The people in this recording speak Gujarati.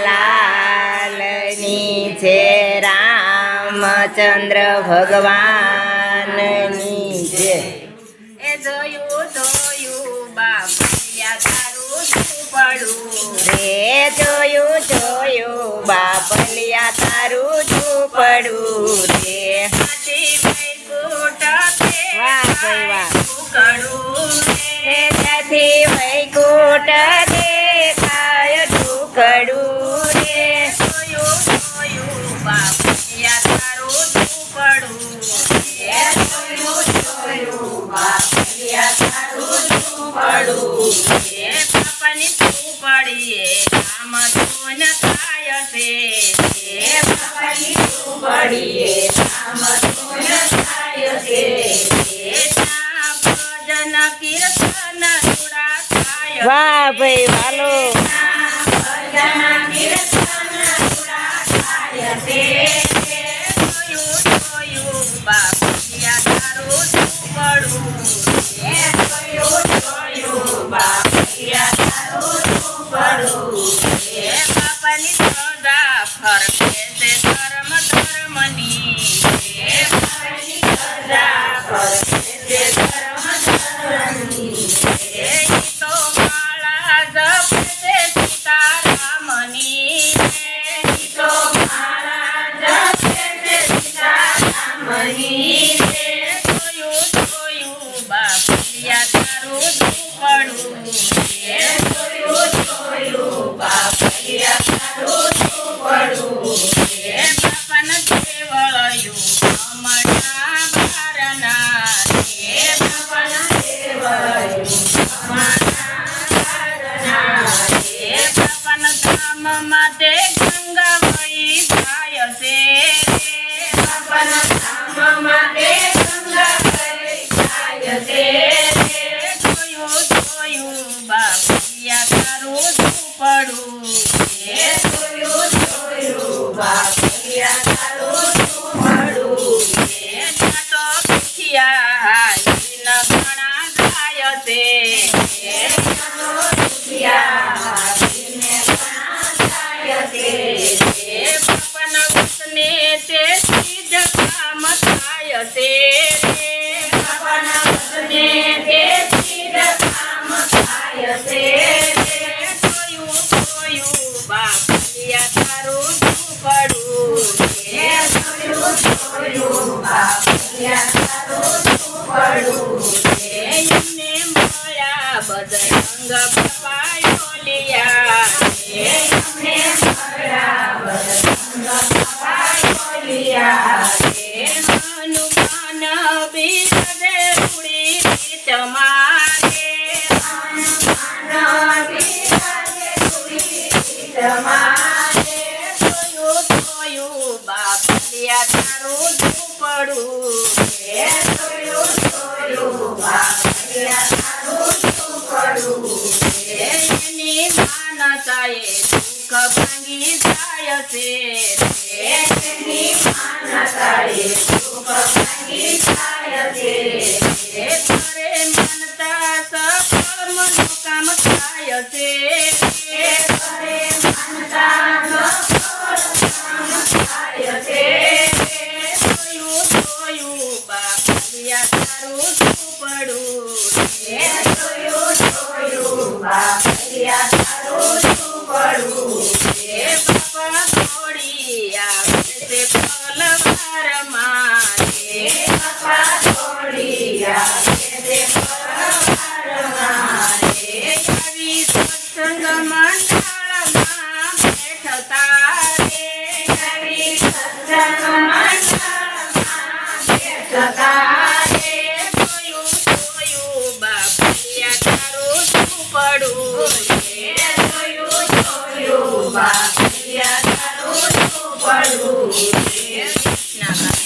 લાલની છે રામચંદ્ર ભગવાનની છે એ જોયું જોયું બાપૈયા તારું શું પડું રે જોયું જોયું બાપલિયા તારું રે હાથી વૈકુંઠ તે વાહ વાહ. કડું હે ત્યાંથી દેખાય ઢુકડું રે. જોયું સોયું બાપૈયા તારું શું પડું એ જોયું જોયું બાપૈયા તારું શું પડું એ બાપાની શું પડી એ? કામ થાય છે. એ બાપાની શું કામ સોન થાય છે. વાહ ભાઈ વાલો માટે ગંગા વહી જાય છે. ઝૂંપડું એ જોયું જોયું બાપિયા બજરંગ બાપા ઓલિયા એ એમને હનુમાન ઉડી તમારે જોયું જોયું બાપલિયા તારું જાય છે એ Нет, надо.